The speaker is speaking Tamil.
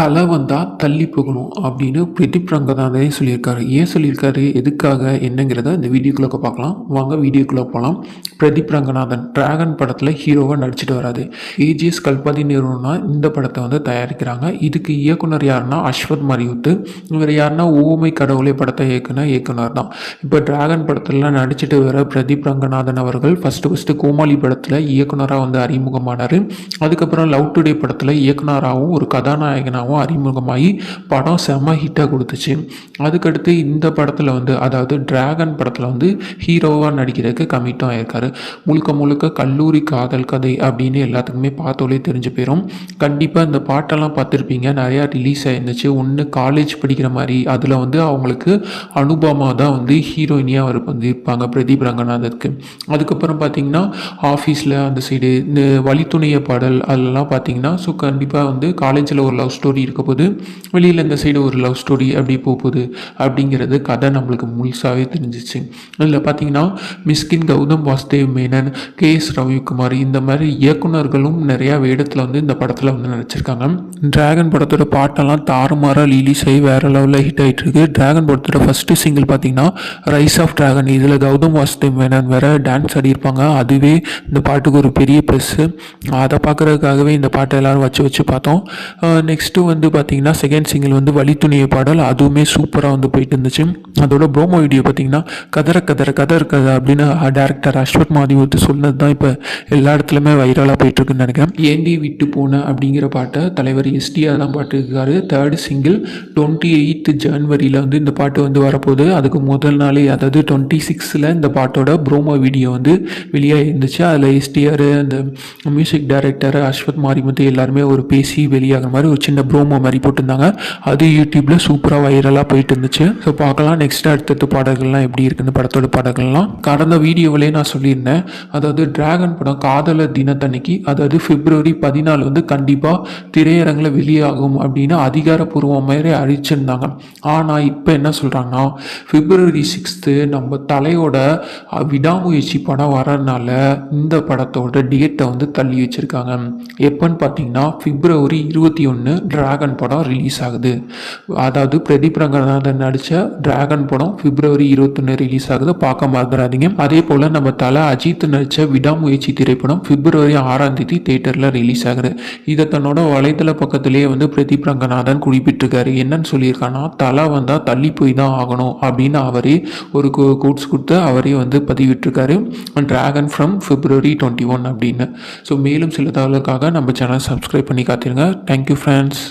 தலை வந்தால் தள்ளி போகணும் அப்படின்னு பிரதீப் ரங்கநாதனே சொல்லியிருக்காரு. ஏன் சொல்லியிருக்காரு? எதுக்காக? என்னங்கிறத இந்த வீடியோக்குள்ளே பார்க்கலாம். வாங்க வீடியோக்குள்ளே போகலாம் பிரதீப் ரங்கநாதன் டிராகன் படத்தில் ஹீரோவாக நடிச்சிட்டு வராது ஏஜிஎஸ் கல்பாதி நிறுவனம்னா இந்த படத்தை வந்து தயாரிக்கிறாங்க. இதுக்கு இயக்குனர் யாருன்னா அஸ்வத் மரியுத்து இவர் யாருன்னா ஓமை கடவுளை படத்தை இயக்குன இயக்குனர் தான். இப்போ டிராகன் படத்திலலாம் நடிச்சிட்டு வர பிரதீப் ரங்கநாதன் அவர்கள் ஃபஸ்ட்டு ஃபஸ்ட்டு கோமாளி படத்தில் இயக்குனராக வந்து அறிமுகமானார். அதுக்கப்புறம் லவ் டுடே படத்தில் இயக்குனராகவும் ஒரு கதாநாயகனாகவும் அறிமுகமாகி படம் செம்ம ஹிட்டாக கொடுத்துச்சு. அதுக்கடுத்து இந்த படத்தில் வந்து அதாவது டிராகன் படத்தில் வந்து ஹீரோவாக நடிக்கிறதுக்கு கமிட்டும் ஆயிருக்காரு. முழுக்க முழுக்க கல்லூரி காதல் கதை அப்படின்னு எல்லாத்துக்குமே பார்த்தோலே தெரிஞ்சு போயிடும் கண்டிப்பாக இந்த பாட்டெல்லாம் பார்த்துருப்பீங்க. நிறையா ரிலீஸ் ஆயிருந்துச்சு. ஒன்று காலேஜ் படிக்கிற மாதிரி அதில் வந்து அவங்களுக்கு அனுபமா தான் வந்து ஹீரோயினியாக அவர் வந்து இருப்பாங்க பிரதீப் ரங்கநாதத்துக்கு அதுக்கப்புறம் பார்த்தீங்கன்னா ஆஃபீஸில் அந்த சைடு இந்த வழித்துணைய பாடல் அதெல்லாம் பார்த்தீங்கன்னா ஸோ கண்டிப்பாக வந்து காலேஜில் ஒரு லவ் ஸ்டோரி இருக்க போது வெளியில் இந்த சைடு ஒரு லவ் ஸ்டோரி அப்படி போகுது அப்படிங்கிறது கதை நம்மளுக்கு முழுசாகவே தெரிஞ்சிச்சு. அதில் பார்த்தீங்கன்னா மிஸ்கின் கௌதம் வாசுதேவ் மேனன் கே எஸ் ரவிக்குமார் இந்த மாதிரி இயக்குனர்களும் நிறையா வேடத்தில் வந்து இந்த படத்தில் வந்து நடிச்சிருக்காங்க. டிராகன் படத்தோட பாட்டெல்லாம் தாறுமாறாக ரிலீஸ் ஆகி வேறு லெவலில் ஹிட் ஆகிட்டு இருக்கு. டிராகன் படத்தோட ஃபஸ்ட்டு சிங்கிள் பார்த்தீங்கன்னா ரைஸ் ஆஃப் டிராகன் இதில் கௌதம் வாசுதேவ் மேனன் வேற டான்ஸ் ஆடியிருப்பாங்க. அதுவே இந்த பாட்டுக்கு ஒரு பெரிய ப்ளஸ்ஸு அதை பார்க்குறதுக்காகவே இந்த பாட்டை எல்லாரும் வச்சு வச்சு பார்த்தோம். நெக்ஸ்ட்டு வந்து பார்த்தீங்கன்னா செகண்ட் சிங்கிள் வந்து வழித்துணிய பாடல் அதுவுமே சூப்பராக வந்து போயிட்டு இருந்துச்சு அதோட ப்ரோமோ வீடியோ பார்த்தீங்கன்னா கதற கதற கதர் கதை அப்படின்னு டேரக்டர் அஸ்வத் மாதிவத்து சொன்னது தான் இப்போ எல்லா இடத்துலையுமே வைரலாக போயிட்டுருக்குன்னு நினைக்கிறேன். ஏண்டி விட்டு போன அப்படிங்கிற பாட்டை தலைவர் எஸ்டிஆர் தான் பாட்டுருக்காரு. தேர்ட் சிங்கிள் டுவெண்ட்டி எயித் ஜன்வரியில் வந்து இந்த பாட்டு வந்து வரப்போகுது. அதுக்கு முதல் நாளே அதாவது டுவெண்ட்டி சிக்ஸில் இந்த பாட்டோட ப்ரோமோ வீடியோ வந்து வெளியாக இருந்துச்சு அதில் எஸ்டிஆர் அந்த மியூசிக் டைரக்டர் அஸ்வத் மாரிமுத்து எல்லாருமே ஒரு பேசி வெளியாகிற மாதிரி ஒரு சின்ன ப்ரோமோ மாதிரி போட்டிருந்தாங்க. அது யூடியூப்பில் சூப்பராக வைரலாக போயிட்டு இருந்துச்சு ஸோ பார்க்கலாம். நெக்ஸ்ட் அடுத்தடுத்த பாடல்கள்லாம் எப்படி இருக்குன்னு படத்தோட பாடல்கள்லாம். கடந்த வீடியோவிலே நான் சொல்லியிருந்தேன். அதாவது டிராகன் படம் காதலர் தினத்தன்னைக்கு அதாவது பிப்ரவரி பதினாலு வந்து கண்டிப்பாக திரையரங்கில் வெளியாகும் அப்படின்னு அதிகாரப்பூர்வம் மாதிரி அறிவிச்சிருந்தாங்க. ஆனால் இப்போ என்ன சொல்கிறாங்கன்னா பிப்ரவரி சிக்ஸ்த்து நம்ம தலையோட விடாமுயற்சி படம் வரனால இந்த படத்தோட டேட்டை வந்து தள்ளி வச்சுருக்காங்க. எப்போன்னு பார்த்தீங்கன்னா பிப்ரவரி இருபத்தி ஒன்று டிராகன் படம் ரிலீஸ் ஆகுது. அதாவது பிரதீப் ரங்கநாதன் நடித்த டிராகன் படம் பிப்ரவரி இருபத்தொன்று ரிலீஸ் ஆகுது. பார்க்க மறந்துடாதீங்க. அதே போல் நம்ம தலை அஜித் நடித்த விடாமுயற்சி திரைப்படம் பிப்ரவரி ஆறாம் தேதி தேட்டரில் ரிலீஸ் ஆகுது. இதை தன்னோட வலைதள பக்கத்திலேயே வந்து பிரதீப் ரங்கநாதன் குறிப்பிட்டிருக்காரு. என்னன்னு சொல்லியிருக்காங்கன்னா தலை வந்தால் தள்ளி போய் தான் ஆகணும் அப்படின்னு அவரே ஒரு கோட்ஸ் கொடுத்து அவரே வந்து பதிவிட்டிருக்காரு. Dragon from February twenty one அப்படின்னு. ஸோ மேலும் சில தகவலுக்காக நம்ம சேனல் சப்ஸ்கிரைப் பண்ணி காத்திருங்க. Thank you friends